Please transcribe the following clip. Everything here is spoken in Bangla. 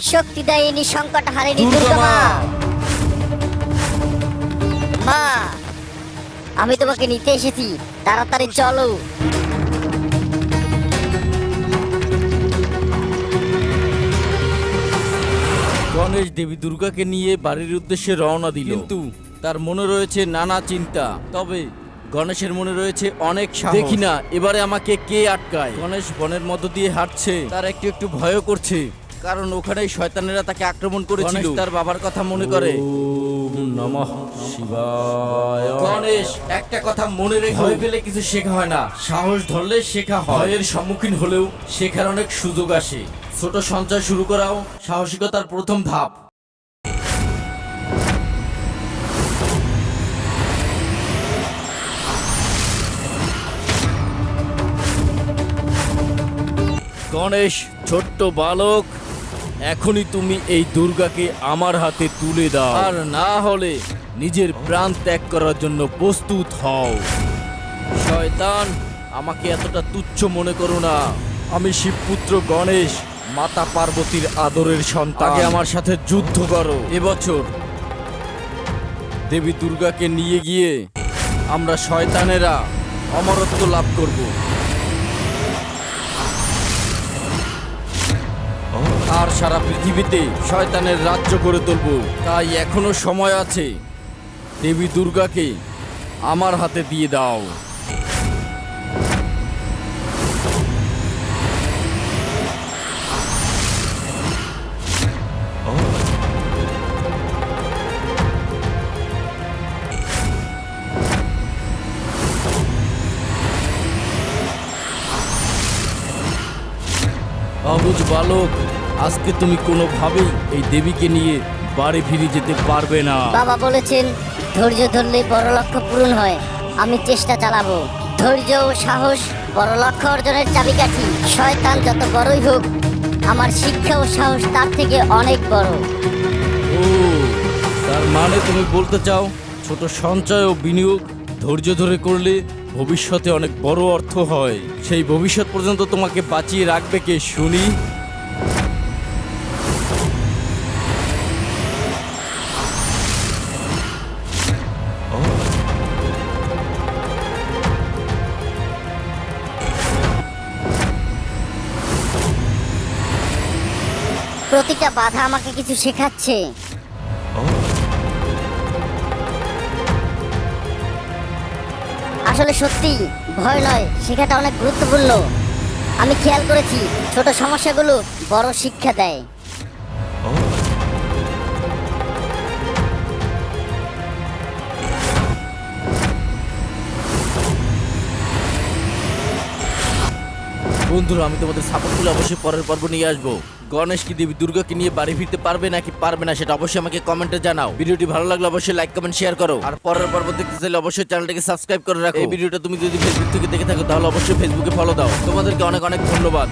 শক্তিদায়িনী সংকট হারিনি দুর্গা দুর্গা মা আমি তোমাকে নিতে এসেছি। তাড়াতাড়ি চলো। গণেশ দেবী দুর্গাকে নিয়ে বাড়ির উদ্দেশ্যে রওনা দিল। কিন্তু তার মনে রয়েছে নানা চিন্তা। তবে গণেশের মনে রয়েছে অনেক সাহস। দেখি না এবারে আমাকে কে আটকায়? গণেশ বনের মধ্য দিয়ে হাঁটছে। তার একটু একটু ভয়ও করছে। কারণ ওখানেই শয়তানেরা তাকে আক্রমণ করেছিল। তার বাবার কথা মনে করে। নমঃ শিবায়। গণেশ একটা কথা মনে রেখে ভয় পেলে কিছু শেখা হয় না। সাহস ধরলে শেখা হয়। সম্মুখীন হলেও শেখার অনেক সুযোগ আসে। ছোট সঞ্চয় শুরু করাও সাহসিকতার প্রথম ধাপ। গণেশ ছোট্ট বালক। এখনই তুমি এই দুর্গাকে আমার হাতে তুলে দাও। আর না হলে নিজের প্রাণ ত্যাগ করার জন্য প্রস্তুত হও। শয়তান আমাকে এতটা তুচ্ছ মনে করো না। আমি শিবপুত্র গণেশ মাতা পার্বতীর আদরের সন্তান। আগে আমার সাথে যুদ্ধ করো। এবছর দেবী দুর্গাকে নিয়ে গিয়ে আমরা শয়তানেরা অমরত্ব লাভ করব। আর সারা পৃথিবীতে শয়তানের রাজ্য করে তুলব। তাই এখনও সময় আছে। দেবী দুর্গাকে আমার হাতে দিয়ে দাও। বালক আজকে তুমি কোনোভাবেই এই দেবীকে নিয়ে বাড়ি ফিরে যেতে পারবে না। বাবা বলেছেন ধৈর্য ধরলে বড় লক্ষ্য পূরণ হয়। আমি চেষ্টা চালাবো। ধৈর্য ও সাহস বড় লক্ষ্য অর্জনের চাবিকাঠি। শয়তান যত বড়ই হোক আমার শিক্ষা ও সাহস তার থেকে অনেক বড়। ও তার মানে তুমি বলতে চাও ছোট সঞ্চয় ও বিনিয়োগ ধৈর্য ধরে করলে ভবিষ্যতে অনেক বড় অর্থ হয়। সেই ভবিষ্যৎ পর্যন্ত তোমাকে বাঁচিয়ে রাখবে কে শুনি? প্রতিটা বাধা আমাকে কিছু শেখাচ্ছে। আসলে সত্যি, ভয় নয়, শেখাটা অনেক গুরুত্বপূর্ণ। আমি খেয়াল করেছি, ছোট সমস্যাগুলো বড় শিক্ষা দেয়। বন্ধুরা, আমি তোমাদের সাপোর্ট করলে অবশ্যই পরের পর্ব নিয়ে আসব। গণেশ কি দেবী দুর্গাকে নিয়ে বাড়ি ফিরতে পারবে নাকি পারবে না সেটা অবশ্যই আমাকে কমেন্টে জানাও। ভিডিওটি ভালো লাগলে অবশ্যই লাইক কমেন্ট শেয়ার করো। আর পরের পর্ব দেখতে চাইলে অবশ্যই চ্যানেলটাকে সাবস্ক্রাইব করে রাখো। এই ভিডিওটা তুমি যদি ফেসবুক থেকে দেখে থাকো, তাহলে অবশ্যই ফেসবুকে ফলো দাও। তোমাদেরকে অনেক অনেক ধন্যবাদ।